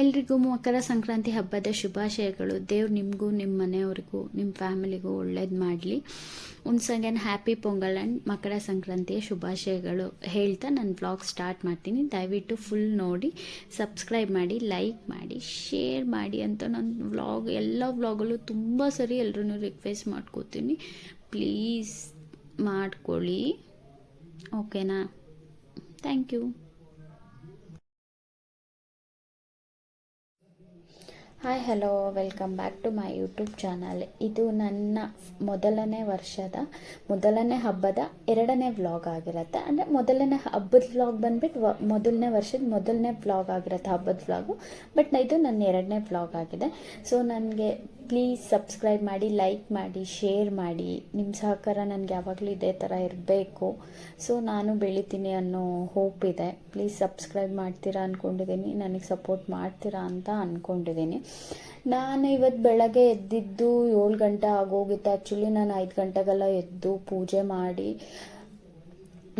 ಎಲ್ರಿಗೂ ಮಕರ ಸಂಕ್ರಾಂತಿ ಹಬ್ಬದ ಶುಭಾಶಯಗಳು. ದೇವ್ರು ನಿಮಗೂ ನಿಮ್ಮ ಮನೆಯವ್ರಿಗೂ ನಿಮ್ಮ ಫ್ಯಾಮಿಲಿಗೂ ಒಳ್ಳೇದು ಮಾಡಲಿ. Once again happy Pongal and ಮಕರ ಸಂಕ್ರಾಂತಿಯ ಶುಭಾಶಯಗಳು ಹೇಳ್ತಾ ನಾನು ಬ್ಲಾಗ್ ಸ್ಟಾರ್ಟ್ ಮಾಡ್ತೀನಿ. ದಯವಿಟ್ಟು ಫುಲ್ ನೋಡಿ, ಸಬ್ಸ್ಕ್ರೈಬ್ ಮಾಡಿ, ಲೈಕ್ ಮಾಡಿ, ಶೇರ್ ಮಾಡಿ ಅಂತ ನನ್ನ ವ್ಲಾಗ್, ಎಲ್ಲ ವ್ಲಾಗಲ್ಲೂ ತುಂಬ ಸರಿ ಎಲ್ಲರೂ ರಿಕ್ವೆಸ್ಟ್ ಮಾಡ್ಕೋತೀನಿ. ಪ್ಲೀಸ್ ಮಾಡ್ಕೊಳ್ಳಿ. ಓಕೆನಾ? Thank you. Hi hello welcome back to my YouTube channel ಇದು ನನ್ನ ಮೊದಲನೇ ವರ್ಷದ, ಮೊದಲನೇ ಹಬ್ಬದ ಎರಡನೇ ವ್ಲಾಗ್ ಆಗಿರುತ್ತೆ. ಅಂದರೆ ಮೊದಲನೇ ಹಬ್ಬದ ವ್ಲಾಗ್ ಬಂದ್ಬಿಟ್ಟು ಮೊದಲನೇ ವರ್ಷದ ಮೊದಲನೇ ವ್ಲಾಗ್ ಆಗಿರುತ್ತೆ ಹಬ್ಬದ ವ್ಲಾಗು ಬಟ್ ಇದು ನನ್ನ ಎರಡನೇ ವ್ಲಾಗ್ ಆಗಿದೆ. ಸೊ ನನಗೆ ಪ್ಲೀಸ್ ಸಬ್ಸ್ಕ್ರೈಬ್ ಮಾಡಿ ಲೈಕ್ ಮಾಡಿ ಶೇರ್ ಮಾಡಿ. ನಿಮ್ಮ ಸಹಕಾರ ನನಗೆ ಯಾವಾಗಲೂ ಇದೇ ಥರ ಇರಬೇಕು. ಸೊ ನಾನು ಬೆಳಿತೀನಿ ಅನ್ನೋ ಹೋಪ್ ಇದೆ. ಪ್ಲೀಸ್ ಸಬ್ಸ್ಕ್ರೈಬ್ ಮಾಡ್ತೀರಾ ಅಂದ್ಕೊಂಡಿದ್ದೀನಿ ನನಗೆ ಸಪೋರ್ಟ್ ಮಾಡ್ತೀರಾ ಅಂತ ಅಂದ್ಕೊಂಡಿದ್ದೀನಿ ನಾನು ಇವತ್ತು ಬೆಳಗ್ಗೆ ಎದ್ದಿದ್ದು ಏಳು ಗಂಟೆ ಆಗೋಗಿತ್ತು. ಆ್ಯಕ್ಚುಲಿ ನಾನು ಐದು ಗಂಟೆಗೆಲ್ಲ ಎದ್ದು ಪೂಜೆ ಮಾಡಿ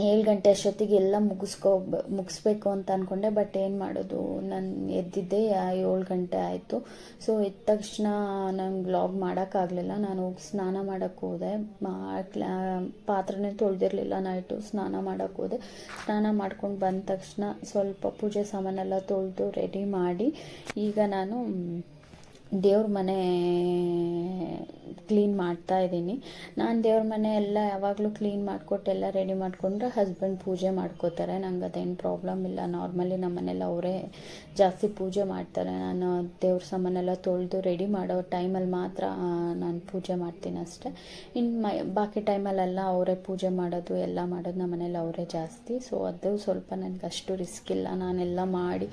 ಏಳು ಗಂಟೆ ಅಷ್ಟೊತ್ತಿಗೆ ಎಲ್ಲ ಮುಗಿಸ್ಕೋ, ಮುಗಿಸ್ಬೇಕು ಅಂತ ಅಂದ್ಕೊಂಡೆ ಬಟ್ ಏನು ಮಾಡೋದು? ನಾನು ಎದ್ದಿದ್ದೆ ಏಳು ಗಂಟೆ ಆಯಿತು. ಸೊ ಎದ್ದ ತಕ್ಷಣ ನಂಗೆ ಬ್ಲಾಗ್ ಮಾಡೋಕ್ಕಾಗಲಿಲ್ಲ ನಾನು ಹೋಗಿ ಸ್ನಾನ ಮಾಡೋಕ್ಕೆ ಹೋದೆ. ಪಾತ್ರನೇ ತೊಳೆದಿರಲಿಲ್ಲ ನೈಟು. ಸ್ನಾನ ಮಾಡೋಕ್ಕೆ ಹೋದೆ. ಸ್ನಾನ ಮಾಡ್ಕೊಂಡು ಬಂದ ತಕ್ಷಣ ಸ್ವಲ್ಪ ಪೂಜೆ ಸಾಮಾನೆಲ್ಲ ತೊಳೆದು ರೆಡಿ ಮಾಡಿ, ಈಗ ನಾನು ದೇವ್ರ ಮನೆ ಕ್ಲೀನ್ ಮಾಡ್ತಾ ಇದ್ದೀನಿ. ನಾನು ದೇವ್ರ ಮನೆ ಎಲ್ಲ ಯಾವಾಗಲೂ ಕ್ಲೀನ್ ಮಾಡಿಕೊಟ್ಟು ಎಲ್ಲ ರೆಡಿ ಮಾಡಿಕೊಂಡ್ರೆ ಹಸ್ಬೆಂಡ್ ಪೂಜೆ ಮಾಡ್ಕೋತಾರೆ. ನಂಗೆ ಅದೇನು ಪ್ರಾಬ್ಲಮ್ ಇಲ್ಲ. ನಾರ್ಮಲಿ ನಮ್ಮ ಮನೇಲಿ ಅವರೇ ಜಾಸ್ತಿ ಪೂಜೆ ಮಾಡ್ತಾರೆ. ನಾನು ದೇವ್ರ ಸಾಮಾನೆಲ್ಲ ತೊಳೆದು ರೆಡಿ ಮಾಡೋ ಟೈಮಲ್ಲಿ ಮಾತ್ರ ನಾನು ಪೂಜೆ ಮಾಡ್ತೀನಿ ಅಷ್ಟೇ. ಇನ್ನು ಮೈ, ಬಾಕಿ ಟೈಮಲ್ಲೆಲ್ಲ ಅವರೇ ಪೂಜೆ ಮಾಡೋದು, ಎಲ್ಲ ಮಾಡೋದು ನಮ್ಮ ಮನೇಲಿ ಅವರೇ ಜಾಸ್ತಿ. ಸೊ ಅದು ಸ್ವಲ್ಪ ನನಗೆ ಅಷ್ಟು ರಿಸ್ಕ್ ಇಲ್ಲ. ನಾನೆಲ್ಲ ಮಾಡಿ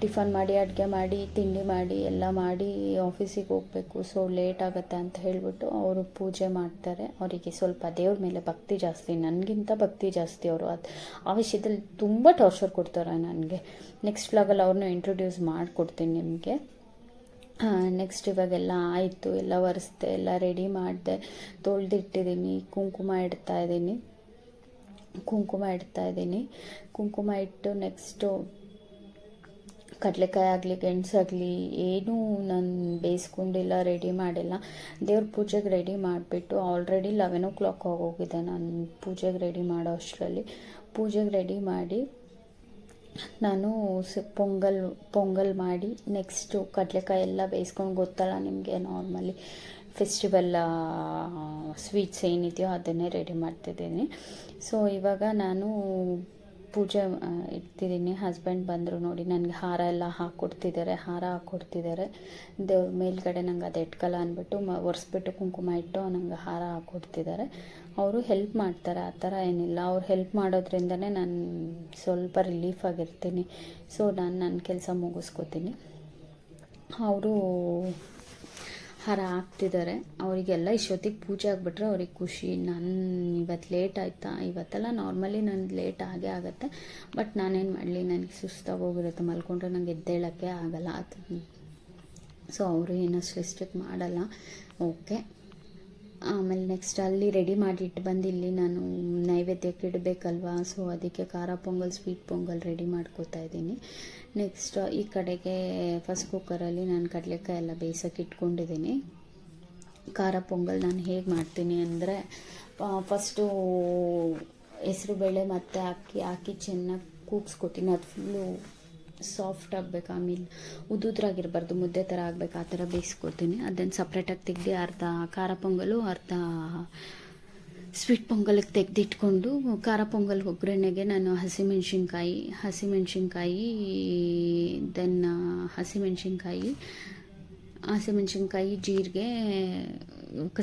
ಟಿಫನ್ ಮಾಡಿ, ಅಡುಗೆ ಮಾಡಿ, ತಿಂಡಿ ಮಾಡಿ, ಎಲ್ಲ ಮಾಡಿ ಆಫೀಸಿಗೆ ಹೋಗಬೇಕು. ಸೊ ಲೇಟ್ ಆಗುತ್ತೆ ಅಂತ ಹೇಳಿಬಿಟ್ಟು ಅವರು ಪೂಜೆ ಮಾಡ್ತಾರೆ. ಅವರಿಗೆ ಸ್ವಲ್ಪ ದೇವ್ರ ಮೇಲೆ ಭಕ್ತಿ ಜಾಸ್ತಿ. ನನಗಿಂತ ಭಕ್ತಿ ಜಾಸ್ತಿ ಅವರು. ಅದು ಆ ವಿಷಯದಲ್ಲಿ ತುಂಬ ಟಾರ್ಚರ್ ಕೊಡ್ತಾರೆ ನನಗೆ. ನೆಕ್ಸ್ಟ್ ವ್ಲಾಗಲ್ಲಿ ಅವ್ರನ್ನ ಇಂಟ್ರೊಡ್ಯೂಸ್ ಮಾಡಿಕೊಡ್ತೀನಿ ನಿಮಗೆ. ನೆಕ್ಸ್ಟ್ ಇವಾಗೆಲ್ಲ ಆಯಿತು. ಎಲ್ಲ ಒರೆಸ್ದೆ, ಎಲ್ಲ ರೆಡಿ ಮಾಡಿದೆ. ತೊಳೆದಿಟ್ಟಿದ್ದೀನಿ ಕುಂಕುಮ ಇಡ್ತಾ ಇದ್ದೀನಿ ಕುಂಕುಮ ಇಡ್ತಾ ಇದ್ದೀನಿ ಕುಂಕುಮ ಇಟ್ಟು ನೆಕ್ಸ್ಟು ಕಡಲೆಕಾಯಿ ಆಗಲಿ ಗೆಣಸಾಗಲಿ ಏನೂ ನಾನು ಬೇಯಿಸ್ಕೊಂಡಿಲ್ಲ ರೆಡಿ ಮಾಡಿಲ್ಲ. ದೇವ್ರ ಪೂಜೆಗೆ ರೆಡಿ ಮಾಡಿಬಿಟ್ಟು ಆಲ್ರೆಡಿ ಲೆವೆನ್ ಓ ಕ್ಲಾಕ್ ಆಗೋಗಿದೆ ನಾನು ಪೂಜೆಗೆ ರೆಡಿ ಮಾಡೋ ಅಷ್ಟರಲ್ಲಿ. ಪೂಜೆಗೆ ರೆಡಿ ಮಾಡಿ ನಾನು ಸ ಪೊಂಗಲ್ ಪೊಂಗಲ್ ಮಾಡಿ ನೆಕ್ಸ್ಟು ಕಡಲೆಕಾಯಿ ಎಲ್ಲ ಬೇಯಿಸ್ಕೊಂಡು ಗೊತ್ತಲ್ಲ ನಿಮಗೆ ನಾರ್ಮಲಿ ಫೆಸ್ಟಿವಲ್ ಸ್ವೀಟ್ಸ್ ಏನಿದೆಯೋ ಅದನ್ನೇ ರೆಡಿ ಮಾಡ್ತಿದ್ದೀನಿ. ಸೊ ಇವಾಗ ನಾನು ಪೂಜೆ ಇಡ್ತಿದ್ದೀನಿ ಹಸ್ಬೆಂಡ್ ಬಂದರು ನೋಡಿ ನನಗೆ ಹಾರ ಎಲ್ಲ ಹಾಕ್ಕೊಡ್ತಿದ್ದಾರೆ ಹಾರ ಹಾಕ್ಕೊಡ್ತಿದ್ದಾರೆ ದೇವ್ರ ಮೇಲ್ಗಡೆ ನಂಗೆ ಅದು ಎಟ್ಕಲ್ಲ ಅಂದ್ಬಿಟ್ಟು ಮ, ಒರೆಸ್ಬಿಟ್ಟು ಕುಂಕುಮ ಇಟ್ಟು ನಂಗೆ ಹಾರ ಹಾಕ್ಕೊಡ್ತಿದ್ದಾರೆ ಅವರು ಹೆಲ್ಪ್ ಮಾಡ್ತಾರೆ, ಆ ಥರ ಏನಿಲ್ಲ. ಅವ್ರು ಹೆಲ್ಪ್ ಮಾಡೋದ್ರಿಂದನೇ ನಾನು ಸ್ವಲ್ಪ ರಿಲೀಫ್ ಆಗಿರ್ತೀನಿ. ಸೊ ನಾನು ನನ್ನ ಕೆಲಸ ಮುಗಿಸ್ಕೋತೀನಿ. ಅವರು ಹಾರ ಹಾಕ್ತಿದ್ದಾರೆ ಅವರಿಗೆಲ್ಲ ಇಷ್ಟೊತ್ತಿಗೆ ಪೂಜೆ ಆಗಿಬಿಟ್ರೆ ಅವ್ರಿಗೆ ಖುಷಿ. ನಾನು ಇವತ್ತು ಲೇಟ್ ಆಯಿತಾ? ಇವತ್ತೆಲ್ಲ ನಾರ್ಮಲಿ ನನ್ನ ಲೇಟ್ ಆಗೇ ಆಗುತ್ತೆ. ಬಟ್ ನಾನೇನು ಮಾಡಲಿ? ನನಗೆ ಸುಸ್ತಾಗಿ ಹೋಗಿರುತ್ತೆ ಮಲ್ಕೊಂಡ್ರೆ ನಂಗೆ ಎದ್ದೇಳೋಕ್ಕೆ ಆಗಲ್ಲ. ಅದು ಸೊ ಅವರು ಏನಷ್ಟು ರೆಸ್ಟ್ರಿಕ್ಟ್ ಮಾಡಲ್ಲ. ಓಕೆ ಆಮೇಲೆ ನೆಕ್ಸ್ಟ್ ಅಲ್ಲಿ ರೆಡಿ ಮಾಡಿಟ್ಟು ಬಂದು ಇಲ್ಲಿ ನಾನು ನೈವೇದ್ಯಕ್ಕೆ ಇಡಬೇಕಲ್ವಾ? ಸೊ ಅದಕ್ಕೆ ಖಾರ ಪೊಂಗಲ್ ಸ್ವೀಟ್ ಪೊಂಗಲ್ ರೆಡಿ ಮಾಡ್ಕೋತಾ ಇದ್ದೀನಿ. ನೆಕ್ಸ್ಟ್ ಈ ಕಡೆಗೆ ಫಸ್ಟ್ ಕುಕ್ಕರಲ್ಲಿ ನಾನು ಕಡಲೆಕಾಯಿ ಎಲ್ಲ ಬೇಯಿಸೋಕೆ ಇಟ್ಕೊಂಡಿದ್ದೀನಿ. ಖಾರ ಪೊಂಗಲ್ ನಾನು ಹೇಗೆ ಮಾಡ್ತೀನಿ ಅಂದರೆ ಫಸ್ಟು ಹೆಸರುಬೇಳೆ ಮತ್ತು ಅಕ್ಕಿ ಹಾಕಿ ಚೆನ್ನಾಗಿ ಕೂಗಿಸ್ಕೊತೀನಿ ಅದು ಫುಲ್ಲು ಸಾಫ್ಟ್ ಆಗಬೇಕು ಆಮೇಲೆ ಉದುದ್ರಾಗಿರಬಾರ್ದು, ಮುದ್ದೆ ಥರ ಆಗಬೇಕು, ಆ ಥರ ಬೇಯಿಸ್ಕೊತೀನಿ ಅದನ್ನು ಸಪ್ರೇಟಾಗಿ ತೆಗ್ದು ಅರ್ಧ ಖಾರ ಪೊಂಗಲು, ಅರ್ಧ ಸ್ವೀಟ್ ಪೊಂಗಲಿಗೆ ತೆಗೆದಿಟ್ಕೊಂಡು, ಖಾರ ಪೊಂಗಲ್ ಒಗ್ಗರಣೆಗೆ ನಾನು ಹಸಿಮೆಣ್ಸಿನ್ಕಾಯಿ ಹಸಿಮೆಣ್ಸಿನ್ಕಾಯಿ ದೆನ್ ಹಸಿಮೆಣ್ಸಿನ್ಕಾಯಿ ಹಸಿಮೆಣ್ಸಿನ್ಕಾಯಿ, ಜೀರಿಗೆ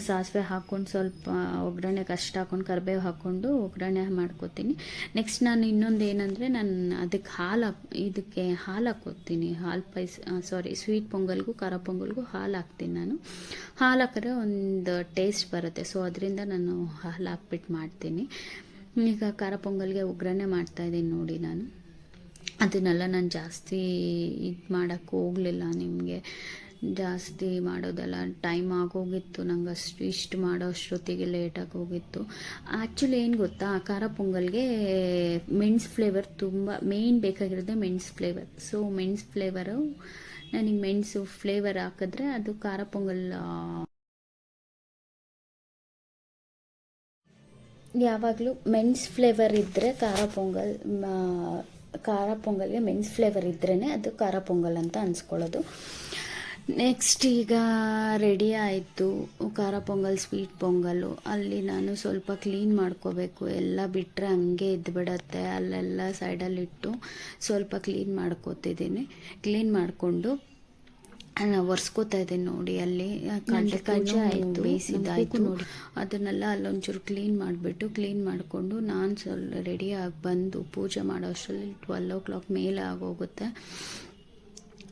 ಸಾಸಿವೆ ಹಾಕ್ಕೊಂಡು ಸ್ವಲ್ಪ ಒಗ್ಗರಣೆ ಕಷ್ಟ ಹಾಕ್ಕೊಂಡು, ಕರಿಬೇವು ಹಾಕ್ಕೊಂಡು ಒಗ್ಗರಣೆ ಮಾಡ್ಕೋತೀನಿ. ನೆಕ್ಸ್ಟ್ ನಾನು ಇನ್ನೊಂದು ಏನಂದರೆ ನಾನು ಅದಕ್ಕೆ ಹಾಲು ಹಾಕ್, ಇದಕ್ಕೆ ಹಾಲು ಹಾಕೋತೀನಿ ಹಾಲು ಪೈಸ್ ಸಾರಿ ಸ್ವೀಟ್ ಪೊಂಗಲ್ಗೂ ಖಾರ ಪೊಂಗಲ್ಗೂ ಹಾಲು ಹಾಕ್ತೀನಿ ನಾನು. ಹಾಲು ಹಾಕಿದ್ರೆ ಒಂದು ಟೇಸ್ಟ್ ಬರುತ್ತೆ. ಸೊ ಅದರಿಂದ ನಾನು ಹಾಲು ಹಾಕ್ಬಿಟ್ಟು ಮಾಡ್ತೀನಿ. ಈಗ ಖಾರ ಪೊಂಗಲ್ಗೆ ಒಗ್ಗರಣೆ ಮಾಡ್ತಾಯಿದ್ದೀನಿ ನೋಡಿ ನಾನು. ಅದನ್ನೆಲ್ಲ ನಾನು ಜಾಸ್ತಿ ಇದು ಮಾಡೋಕ್ಕೆ ಹೋಗಲಿಲ್ಲ ನಿಮಗೆ. ಜಾಸ್ತಿ ಮಾಡೋದಲ್ಲ ಟೈಮ್ ಆಗೋಗಿತ್ತು. ನಂಗೆ ಅಷ್ಟು ಇಷ್ಟು ಮಾಡೋ ಅಷ್ಟೊತ್ತಿಗೆ ಲೇಟಾಗಿ ಹೋಗಿತ್ತು. ಆ್ಯಕ್ಚುಲಿ ಏನು ಗೊತ್ತಾ? ಆ ಖಾರ ಪೊಂಗಲ್ಗೆ ಮೆಣಸು ಫ್ಲೇವರ್ ತುಂಬ ಮೇಯ್ನ್ ಬೇಕಾಗಿರೋದೇ ಮೆಣಸು ಫ್ಲೇವರ್ ಸೊ ಮೆಣಸು ಫ್ಲೇವರು ನನಗೆ ಮೆಣಸು ಫ್ಲೇವರ್ ಹಾಕಿದ್ರೆ ಅದು ಖಾರ ಪೊಂಗಲ್ ಯಾವಾಗಲೂ ಮೆಣಸ್ ಫ್ಲೇವರ್ ಇದ್ದರೆ ಖಾರ ಪೊಂಗಲ್ ಖಾರ ಪೊಂಗಲ್ಗೆ ಮೆಣ್ಸ್ ಫ್ಲೇವರ್ ಇದ್ರೇ ಅದು ಖಾರ ಪೊಂಗಲ್ ಅಂತ ಅನ್ಸ್ಕೊಳ್ಳೋದು. ನೆಕ್ಸ್ಟ್ ಈಗ ರೆಡಿ ಆಯಿತು. ಖಾರ ಪೊಂಗಲ್ ಸ್ವೀಟ್ ಪೊಂಗಲ್ಲು ಅಲ್ಲಿ ನಾನು ಸ್ವಲ್ಪ ಕ್ಲೀನ್ ಮಾಡ್ಕೋಬೇಕು. ಎಲ್ಲ ಬಿಟ್ಟರೆ ಹಂಗೆ ಇದ್ಬಿಡತ್ತೆ. ಅಲ್ಲೆಲ್ಲ ಸೈಡಲ್ಲಿಟ್ಟು ಸ್ವಲ್ಪ ಕ್ಲೀನ್ ಮಾಡ್ಕೋತಿದ್ದೀನಿ. ಕ್ಲೀನ್ ಮಾಡಿಕೊಂಡು ಒರೆಸ್ಕೋತಾ ಇದ್ದೀನಿ ನೋಡಿ ಅಲ್ಲಿ. ಕಡಲೆ ಕಜ್ಜೆ ಆಯಿತು. ಬೇಯಿಸಿದ್ದಾಯಿತು ನೋಡಿ. ಅದನ್ನೆಲ್ಲ ಅಲ್ಲೊಂಚೂರು ಕ್ಲೀನ್ ಮಾಡಿಬಿಟ್ಟು ಕ್ಲೀನ್ ಮಾಡಿಕೊಂಡು ನಾನು ಸ್ವಲ್ಪ ರೆಡಿಯಾಗಿ ಬಂದು ಪೂಜೆ ಮಾಡೋ ಅಷ್ಟರಲ್ಲಿ ಟ್ವೆಲ್ ಓ ಕ್ಲಾಕ್ ಮೇಲೆ ಆಗೋಗುತ್ತೆ.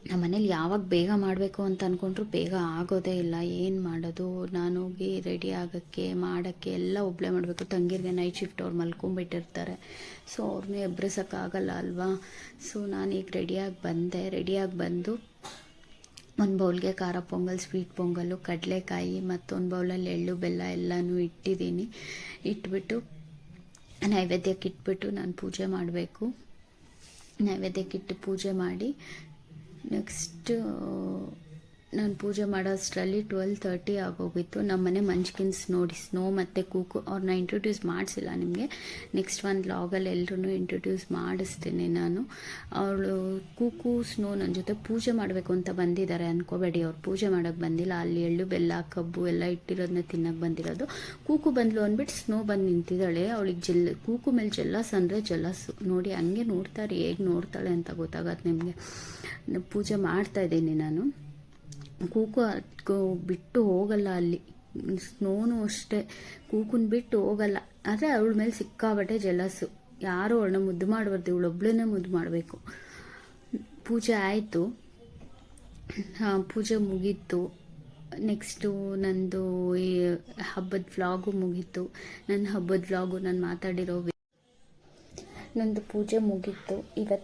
ನಮ್ಮ ಮನೇಲಿ ಯಾವಾಗ ಬೇಗ ಮಾಡಬೇಕು ಅಂತ ಅಂದ್ಕೊಂಡ್ರು ಬೇಗ ಆಗೋದೇ ಇಲ್ಲ. ಏನು ಮಾಡೋದು? ನಾನು ಹೋಗಿ ರೆಡಿ ಆಗೋಕ್ಕೆ, ಮಾಡೋಕ್ಕೆ ಎಲ್ಲ ಒಬ್ಬಳೇ ಮಾಡಬೇಕು. ತಂಗಿರಿಗೆ ನೈಟ್ ಶಿಫ್ಟ್ ಅವ್ರು ಮಲ್ಕೊಂಡ್ಬಿಟ್ಟಿರ್ತಾರೆ. ಸೊ ಅವ್ರನ್ನೂ ಎಬ್ರಿಸೋಕ್ಕಾಗಲ್ಲ ಅಲ್ವಾ? ಸೊ ಈಗ ರೆಡಿಯಾಗಿ ಬಂದೆ. ರೆಡಿಯಾಗಿ ಬಂದು ಒಂದು ಬೌಲ್ಗೆ ಖಾರ ಪೊಂಗಲ್ ಸ್ವೀಟ್ ಪೊಂಗಲ್ಲು ಕಡಲೆಕಾಯಿ ಮತ್ತೊಂದು ಬೌಲಲ್ಲಿ ಎಳ್ಳು, ಬೆಲ್ಲ ಎಲ್ಲನೂ ಇಟ್ಟಿದ್ದೀನಿ. ಇಟ್ಬಿಟ್ಟು ನೈವೇದ್ಯಕ್ಕೆ ಇಟ್ಬಿಟ್ಟು ನಾನು ಪೂಜೆ ಮಾಡಬೇಕು. ನೈವೇದ್ಯಕ್ಕಿಟ್ಟು ಪೂಜೆ ಮಾಡಿ ನೆಕ್ಸ್ಟ್ ನಾನು ಪೂಜೆ ಮಾಡೋ ಅಷ್ಟರಲ್ಲಿ ಟ್ವೆಲ್ ತರ್ಟಿ ಆಗೋಗಿತ್ತು. ನಮ್ಮ ಮನೆ ಮಂಚ್ಕಿನ್ಸ್ ನೋಡಿ, ಸ್ನೋ ಮತ್ತು ಕೂಕು ಅವ್ರನ್ನ ಇಂಟ್ರೊಡ್ಯೂಸ್ ಮಾಡಿಸಿಲ್ಲ ನಿಮಗೆ. ನೆಕ್ಸ್ಟ್ ಒಂದು ಲಾಗಲ್ಲಿ ಎಲ್ಲರೂ ಇಂಟ್ರೊಡ್ಯೂಸ್ ಮಾಡಿಸ್ತೀನಿ ನಾನು. ಅವಳು ಕೂಕು ಸ್ನೋ ನನ್ನ ಜೊತೆ ಪೂಜೆ ಮಾಡಬೇಕು ಅಂತ ಬಂದಿದ್ದಾರೆ ಅನ್ಕೋಬೇಡಿ. ಅವ್ರು ಪೂಜೆ ಮಾಡೋಕ್ಕೆ ಬಂದಿಲ್ಲ. ಅಲ್ಲಿ ಎಳ್ಳು, ಬೆಲ್ಲ, ಕಬ್ಬು ಎಲ್ಲ ಇಟ್ಟಿರೋದನ್ನ ತಿನ್ನಕ್ಕೆ ಬಂದಿರೋದು. ಕೂಕು ಬಂದಲು ಅಂದ್ಬಿಟ್ಟು ಸ್ನೋ ಬಂದು ನಿಂತಿದ್ದಾಳೆ. ಅವಳಿಗೆ ಜೆಲ್ ಕೂಕು ಮೇಲೆ ಜೆಲ್ಲಸ್ ಅಂದರೆ ಜೆಲ್ಲಸ್. ನೋಡಿ ಹಂಗೆ ನೋಡ್ತಾರೆ ಹೇಗೆ ನೋಡ್ತಾಳೆ ಅಂತ ಗೊತ್ತಾಗತ್ತೆ ನಿಮಗೆ. ಪೂಜೆ ಮಾಡ್ತಾ ಇದ್ದೀನಿ ನಾನು. ಕೂಕು ಬಿಟ್ಟು ಹೋಗಲ್ಲ ಅಲ್ಲಿ. ಸ್ನೋನು ಅಷ್ಟೇ. ಕೂಕುನ್ ಬಿಟ್ಟು ಹೋಗಲ್ಲ. ಆದರೆ ಅವಳ ಮೇಲೆ ಸಿಕ್ಕಾಬಟ್ಟೆ ಜಲಸು ಯಾರು ಅವಳನ್ನ ಮುದ್ದು ಮಾಡಬಾರ್ದು ಇವಳೊಬ್ಳನ್ನೇ ಮುದ್ದು ಮಾಡಬೇಕು. ಪೂಜೆ ಆಯಿತು. ಪೂಜೆ ಮುಗೀತು. ನೆಕ್ಸ್ಟು ನಂದು ಈ ಹಬ್ಬದ ವ್ಲಾಗು ಮುಗೀತು. ನನ್ನ ಹಬ್ಬದ ವ್ಲಾಗು ನಾನು ಮಾತಾಡಿರೋ ನಂದು ಪೂಜೆ ಮುಗೀತು. ಇವತ್ತು